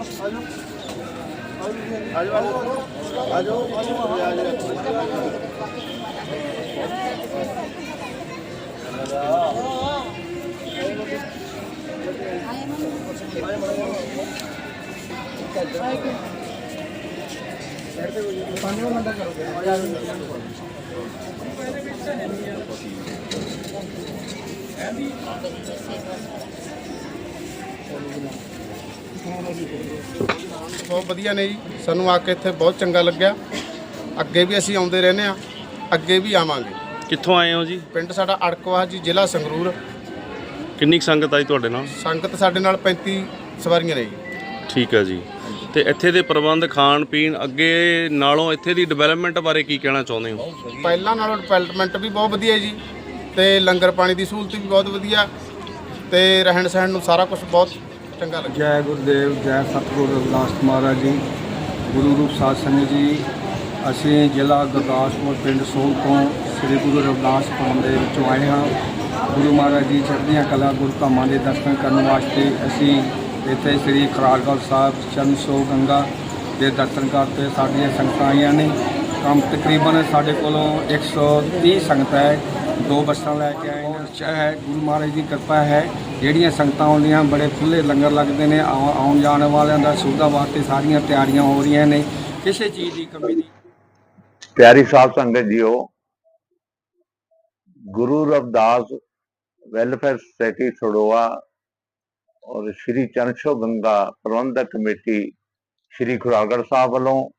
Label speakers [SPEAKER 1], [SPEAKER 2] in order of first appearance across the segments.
[SPEAKER 1] ਆਜੋ ਆਜੋ ਆਜੋ ਪਾਣੀ ਵਾਲਾ ਮੰਡਾ ਕਰੋਗੇ ਪਹਿਲੇ ਵਿੱਚ ਹੈ ਨਹੀਂ ਯਾਰ ਹੈ ਵੀ ਬਹੁਤ ਵਧੀਆ ਨੇ ਜੀ। ਸਾਨੂੰ ਆ ਕੇ ਇੱਥੇ ਬਹੁਤ ਚੰਗਾ ਲੱਗਿਆ। ਅੱਗੇ ਵੀ ਅਸੀਂ ਆਉਂਦੇ ਰਹਿੰਦੇ ਆ ਅੱਗੇ ਵੀ ਆਵਾਂਗੇ।
[SPEAKER 2] ਕਿੱਥੋਂ ਆਏ ਹੋ ਜੀ?
[SPEAKER 1] ਪਿੰਡ ਸਾਡਾ ਅੜਕਵਾ ਜੀ ਜ਼ਿਲ੍ਹਾ ਸੰਗਰੂਰ।
[SPEAKER 2] ਕਿੰਨੀ ਕੁ ਸੰਗਤ ਆਈ ਤੁਹਾਡੇ ਨਾਲ?
[SPEAKER 1] ਸੰਗਤ ਸਾਡੇ ਨਾਲ 35 ਸਵਾਰੀਆਂ ਨੇ ਜੀ।
[SPEAKER 2] ਠੀਕ ਹੈ ਜੀ। ਤੇ ਇੱਥੇ ਦੇ ਪ੍ਰਬੰਧ ਖਾਣ ਪੀਣ ਅੱਗੇ ਨਾਲੋਂ ਇੱਥੇ ਦੀ ਡਿਵੈਲਪਮੈਂਟ ਬਾਰੇ ਕੀ ਕਹਿਣਾ ਚਾਹੁੰਦੇ ਹੋ?
[SPEAKER 1] ਪਹਿਲਾਂ ਨਾਲੋਂ ਡਿਵੈਲਪਮੈਂਟ ਵੀ ਬਹੁਤ ਵਧੀਆ ਜੀ। ਤੇ ਲੰਗਰ ਪਾਣੀ ਦੀ ਸਹੂਲਤ ਵੀ ਬਹੁਤ ਵਧੀਆ। ਤੇ ਰਹਿਣ ਸਹਿਣ ਨੂੰ ਸਾਰਾ ਕੁਝ ਬਹੁਤ ਚੰਗਾ ਲੱਗਿਆ।
[SPEAKER 3] ਜੈ ਗੁਰਦੇਵ, ਜੈ ਸਤਿਗੁਰੂ ਰਵਿਦਾਸ ਮਹਾਰਾਜ ਜੀ। ਗੁਰੂ ਰੂਪ ਸਾਧ ਸੰਗਤ ਜੀ, ਅਸੀਂ ਜ਼ਿਲ੍ਹਾ ਗੁਰਦਾਸਪੁਰ ਪਿੰਡ ਸੋਹ ਤੋਂ ਸ੍ਰੀ ਗੁਰੂ ਰਵਿਦਾਸ ਭਵਨ ਦੇ ਵਿੱਚੋਂ ਆਏ ਹਾਂ। ਗੁਰੂ ਮਹਾਰਾਜ ਜੀ ਚੜ੍ਹਦੀਆਂ ਕਲਾ ਗੁਰਧਾਮਾਂ ਦੇ ਦਰਸ਼ਨ ਕਰਨ ਵਾਸਤੇ ਅਸੀਂ ਇੱਥੇ ਸ੍ਰੀ ਖਰਾੜਗੜ੍ਹ ਸਾਹਿਬ ਚੰਦਸੋ ਗੰਗਾ ਦੇ ਦਰਸ਼ਨ ਕਰਦੇ ਸਾਡੀਆਂ ਸੰਗਤਾਂ ਆਈਆਂ ਨੇ। ਕੰਮ ਤਕਰੀਬਨ ਸਾਡੇ ਕੋਲੋਂ 130 ਸੰਗਤਾਂ ਹੈ। ਦੋ ਬੱਸਾਂ ਲੈ ਕੇ ਆਏ ਹਾਂ ਹੈ, ਗੁਰੂ ਮਹਾਰਾਜ ਦੀ ਕਿਰਪਾ ਹੈ, ਜਿਹੜੀਆਂ ਸੰਗਤਾਂ ਆਉਂਦੀਆਂ ਬੜੇ ਖੁੱਲੇ ਲੰਗਰ ਲੱਗਦੇ ਨੇ, ਆਉ- ਆਉਣ ਜਾਣ ਵਾਲਿਆਂ ਦਾ ਸੁਵਿਧਾ ਵਾਸਤੇ ਸਾਰੀਆਂ ਤਿਆਰੀਆਂ ਹੋ ਰਹੀਆਂ ਨੇ, ਕਿਸੇ ਚੀਜ਼ ਦੀ ਕਮੀ ਨਹੀਂ।
[SPEAKER 4] ਪਿਆਰੀ ਸਾਧ ਸੰਗਤ ਜੀਓ, ਗੁਰੂ ਰਵਿਦਾਸ ਵੈਲਫੇਅਰ ਸੁਸਾਇਟੀ ਸੜੋਆ ਔਰ ਸ਼੍ਰੀ ਚਰਨਸ਼ੋ ਗੰਗਾ ਪ੍ਰਬੰਧਕ ਕਮੇਟੀ ਸ਼੍ਰੀ ਖੁਰਾਗੜ ਸਾਹਿਬ ਵੱਲੋਂ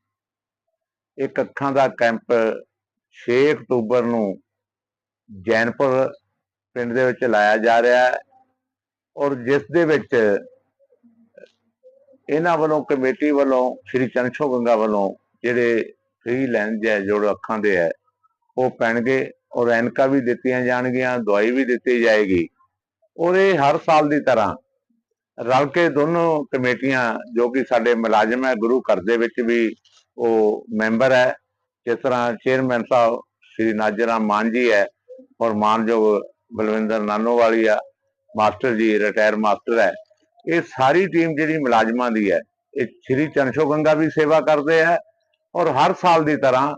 [SPEAKER 4] ਇੱਕ ਅੱਖਾਂ ਦਾ ਕੈਂਪ 6 ਅਕਤੂਬਰ ਨੂੰ ਜੈਨਪੁਰ ਪਿੰਡ ਦੇ ਵਿੱਚ ਲਾਇਆ ਜਾ ਰਿਹਾ ਹੈ ਔਰ ਜਿਸ ਦੇ ਵਿੱਚ ਇਹਨਾਂ ਵੱਲੋਂ ਕਮੇਟੀ ਵੱਲੋਂ ਸ਼੍ਰੀ ਚਰਨਛੋ ਗੰਗਾ ਵੱਲੋਂ ਜਿਹੜੇ ਫ੍ਰੀ ਲੈਂਜ ਹੈ ਜੋ ਅੱਖਾਂ ਦੇ ਹੈ, ਉਹ ਪੈਣਗੇ ਔਰ ਐਨਕਾਂ ਵੀ ਦਿੱਤੀਆਂ ਜਾਣਗੀਆਂ, ਦਵਾਈ ਵੀ ਦਿੱਤੀ ਜਾਏਗੀ ਔਰ ਇਹ ਹਰ ਸਾਲ ਦੀ ਤਰ੍ਹਾਂ ਰਲ ਕੇ ਦੋਨੋਂ ਕਮੇਟੀਆਂ ਜੋ ਕਿ ਸਾਡੇ ਮੁਲਾਜ਼ਮ ਹੈ, ਗੁਰੂ ਘਰ ਦੇ ਵਿੱਚ ਵੀ ਉਹ ਮੈਂਬਰ ਹੈ, ਜਿਸ ਤਰ੍ਹਾਂ ਚੇਅਰਮੈਨ ਸਾਹਿਬ ਸ੍ਰੀ ਨਾਜਰਾਮ ਮਾਨ ਜੀ ਹੈ ਔਰ ਮਾਨਯੋਗ ਬਲਵਿੰਦਰ ਨਾਨੋਵਾਲੀ ਆ, ਮਾਸਟਰ ਜੀ ਰਿਟਾਇਰ ਮਾਸਟਰ ਹੈ। ਇਹ ਸਾਰੀ ਟੀਮ ਜਿਹੜੀ ਮੁਲਾਜ਼ਮਾਂ ਦੀ ਹੈ, ਇਹ ਸ੍ਰੀ ਚੰਸ਼ੋ ਗੰਗਾ ਵੀ ਸੇਵਾ ਕਰਦੇ ਹੈ ਔਰ ਹਰ ਸਾਲ ਦੀ ਤਰ੍ਹਾਂ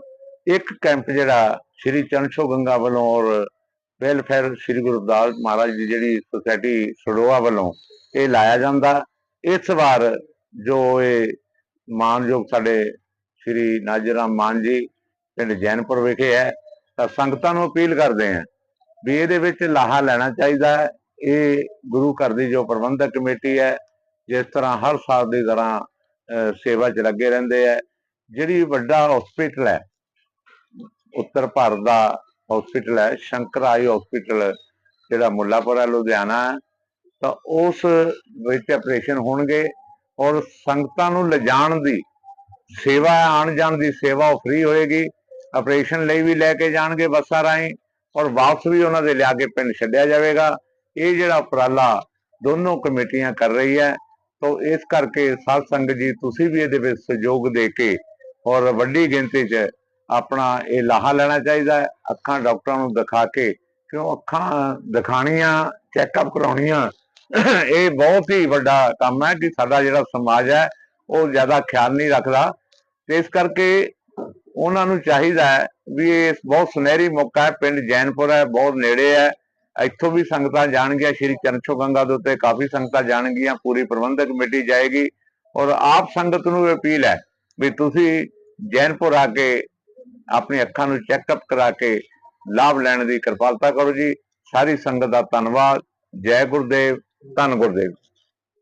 [SPEAKER 4] ਇੱਕ ਕੈਂਪ ਜਿਹੜਾ ਸ਼੍ਰੀ ਚੰਸ਼ੋ ਗੰਗਾ ਵੱਲੋਂ ਔਰ ਵੈਲਫੇਅਰ ਸ਼੍ਰੀ ਗੁਰਦਾਸ ਮਹਾਰਾਜ ਦੀ ਜਿਹੜੀ ਸੁਸਾਇਟੀ ਸੜੋਆ ਵੱਲੋਂ ਇਹ ਲਾਇਆ ਜਾਂਦਾ। ਇਸ ਵਾਰ ਜੋ ਇਹ ਮਾਨਯੋਗ ਸਾਡੇ ਸ਼੍ਰੀ ਨਾਜਰਾਮ ਮਾਨ ਜੀ, ਪਿੰਡ ਜੈਨਪੁਰ ਵਿਖੇ ਹੈ, ਤਾਂ ਸੰਗਤਾਂ ਨੂੰ ਅਪੀਲ ਕਰਦੇ ਹਾਂ ਵੀ ਇਹਦੇ ਵਿੱਚ ਲਾਹਾ ਲੈਣਾ ਚਾਹੀਦਾ ਹੈ। ਇਹ ਗੁਰੂ ਘਰ ਦੀ ਜੋ ਪ੍ਰਬੰਧਕ ਕਮੇਟੀ ਹੈ ਜਿਸ ਤਰ੍ਹਾਂ ਹਰ ਸਾਲ ਦੀ ਤਰ੍ਹਾਂ ਅਹ, ਸੇਵਾ 'ਚ ਲੱਗੇ ਰਹਿੰਦੇ ਹੈ। ਜਿਹੜੀ ਵੱਡਾ ਹਸਪੀਟਲ ਹੈ ਉੱਤਰ ਭਾਰਤ ਦਾ ਹਸਪੀਟਲ ਹੈ ਸ਼ੰਕਰਾਈ ਹਸਪੀਟਲ ਜਿਹੜਾ ਮੁੱਲਾਪੁਰ ਹੈ ਲੁਧਿਆਣਾ ਹੈ ਤਾਂ ਉਸ ਵਿੱਚ ਆਪਰੇਸ਼ਨ ਹੋਣਗੇ ਔਰ ਸੰਗਤਾਂ ਨੂੰ ਲਿਜਾਣ ਦੀ ਸੇਵਾ ਆਣ ਜਾਣ ਦੀ ਸੇਵਾ ਉਹ ਫ੍ਰੀ ਹੋਏਗੀ। ਆਪਰੇਸ਼ਨ ਲਈ ਵੀ ਲੈ ਕੇ ਜਾਣਗੇ ਬੱਸਾਂ ਰਾਹੀਂ। ਔਰ ਵਾਪਸ ਵੀ ਉਹਨਾਂ ਦੇ ਲਿਆ ਕੇ ਪਿੰਡ ਛੱਡਿਆ ਜਾਵੇਗਾ। ਇਹ ਜਿਹੜਾ ਉਪਰਾਲਾ ਦੋਨੋਂ ਕਮੇਟੀਆਂ ਕਰ ਰਹੀ ਹੈ, ਤਾਂ ਇਸ ਕਰਕੇ ਸਾਧ ਸੰਗਤ ਜੀ, ਤੁਸੀਂ ਵੀ ਇਹਦੇ ਵਿੱਚ ਸਹਿਯੋਗ ਦੇ ਕੇ ਔਰ ਵੱਡੀ ਗਿਣਤੀ 'ਚ ਆਪਣਾ ਇਹ ਲਾਹਾ ਲੈਣਾ ਚਾਹੀਦਾ ਹੈ। ਅੱਖਾਂ ਡਾਕਟਰਾਂ ਨੂੰ ਦਿਖਾ ਕੇ, ਕਿਉਂ ਅੱਖਾਂ ਦਿਖਾਣੀਆਂ ਚੈੱਕਅਪ ਕਰਾਉਣੀਆਂ, ਇਹ ਬਹੁਤ ਹੀ ਵੱਡਾ ਕੰਮ ਹੈ ਕਿ ਸਾਡਾ ਜਿਹੜਾ ਸਮਾਜ ਹੈ, ਉਹ ਜ਼ਿਆਦਾ ਖਿਆਲ ਨਹੀਂ ਰੱਖਦਾ। ਤੇ ਇਸ ਕਰਕੇ ਉਹਨਾਂ ਨੂੰ ਚਾਹੀਦਾ ਹੈ ਵੀ ਇਹ ਬਹੁਤ ਸੁਨਹਿਰੀ ਮੌਕਾ ਹੈ, ਪਿੰਡ ਜੈਨਪੁਰ ਹੈ, ਬਹੁਤ ਨੇੜੇ ਹੈ। ਇੱਥੋਂ ਵੀ ਸੰਗਤਾਂ ਜਾਣਗੀਆਂ, ਸ਼੍ਰੀ ਚਰਨਛੋ ਗੰਗਾ ਦੇ ਉੱਤੇ ਕਾਫੀ ਸੰਗਤਾਂ ਜਾਣਗੀਆਂ, ਪੂਰੀ ਪ੍ਰਬੰਧਕ ਕਮੇਟੀ ਜਾਏਗੀ ਔਰ ਆਪ ਸੰਗਤ ਨੂੰ ਅਪੀਲ ਹੈ ਵੀ ਤੁਸੀਂ ਜੈਨਪੁਰ ਆ ਕੇ ਆਪਣੀ ਅੱਖਾਂ ਨੂੰ ਚੈੱਕਅਪ ਕਰਾ ਕੇ ਲਾਭ ਲੈਣ ਦੀ ਕਿਰਪਾਲਤਾ ਕਰੋ ਜੀ। ਸਾਰੀ ਸੰਗਤ ਦਾ ਧੰਨਵਾਦ। ਜੈ ਗੁਰਦੇਵ, ਧੰਨ ਗੁਰਦੇਵ।